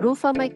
Rufa May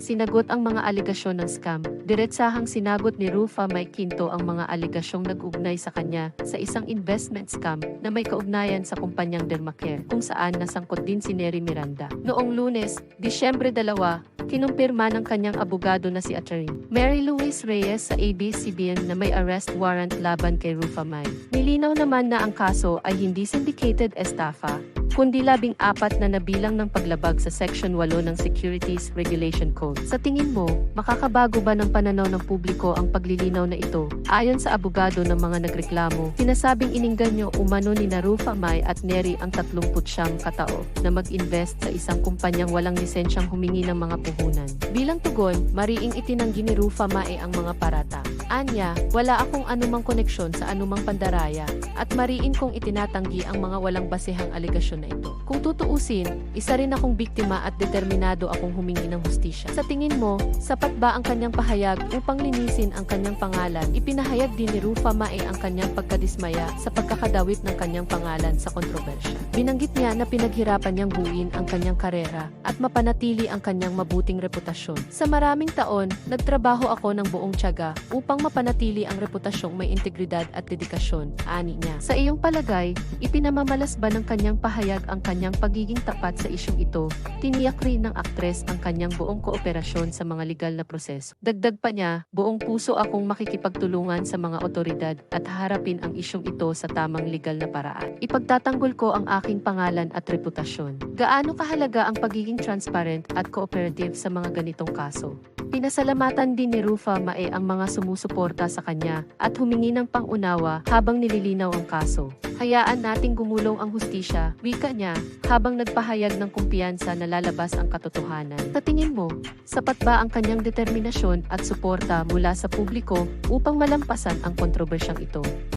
sinagot ang mga aligasyon ng scam. Diretsahang sinagot ni Rufa May ang mga aligasyong nag-ugnay sa kanya sa isang investment scam na may kaugnayan sa kumpanyang Dermacare kung saan nasangkot din si Neri Miranda. Noong lunes, Disyembre 2, kinumpirma ng kanyang abogado na si Attorney Mary Louise Reyes sa ABS-CBN na may arrest warrant laban kay Rufa May. Nilinaw naman na ang kaso ay hindi syndicated estafa, kundi labing apat na nabilang ng paglabag sa Section 8 ng Securities Regulation Code. Sa tingin mo, makakabago ba ng pananaw ng publiko ang paglilinaw na ito? Ayon sa abogado ng mga nagreklamo, sinasabing iningganyo umano ni Narufa May at Neri ang 39 katao na mag-invest sa isang kumpanyang walang lisensyang humingi ng mga puhunan. Bilang tugon, mariing itinanggi ni Rufa Mae ang mga parata. Anya, wala akong anumang koneksyon sa anumang pandaraya at mariin kong itinatanggi ang mga walang basehang aligasyon na ito. Kung tutuusin, isa rin akong biktima at determinado akong humingi ng hustisya. Sa tingin mo, sapat ba ang kanyang pahayag upang linisin ang kanyang pangalan? Ipinahayag din ni Rufa Mae ang kanyang pagkadismaya sa pagkakadawit ng kanyang pangalan sa kontrobersya. Binanggit niya na pinaghirapan niyang buuin ang kanyang karera at mapanatili ang kanyang mabuting reputasyon. Sa maraming taon, nagtrabaho ako ng buong tiyaga upang mapanatili ang reputasyong may integridad at dedikasyon, ani niya. Sa iyong palagay, ipinamamalas ba ng kanyang pahayag ang kanyang pagiging tapat sa isyong ito? Tiniyak rin ng aktres ang kanyang buong kooperasyon sa mga legal na proseso. Dagdag pa niya, buong puso akong makikipagtulungan sa mga otoridad at haharapin ang isyong ito sa tamang legal na paraan. Ipagtatanggol ko ang aking pangalan at reputasyon. Gaano kahalaga ang pagiging transparent at cooperative sa mga ganitong kaso? Pinasalamatan din ni Rufa Mae ang mga sumusuporta sa kanya at humingi ng pangunawa habang nililinaw ang kaso. Hayaan nating gumulong ang hustisya, wika niya, habang nagpahayag ng kumpiyansa na lalabas ang katotohanan. Sa tingin mo, sapat ba ang kanyang determinasyon at suporta mula sa publiko upang malampasan ang kontrobersyang ito?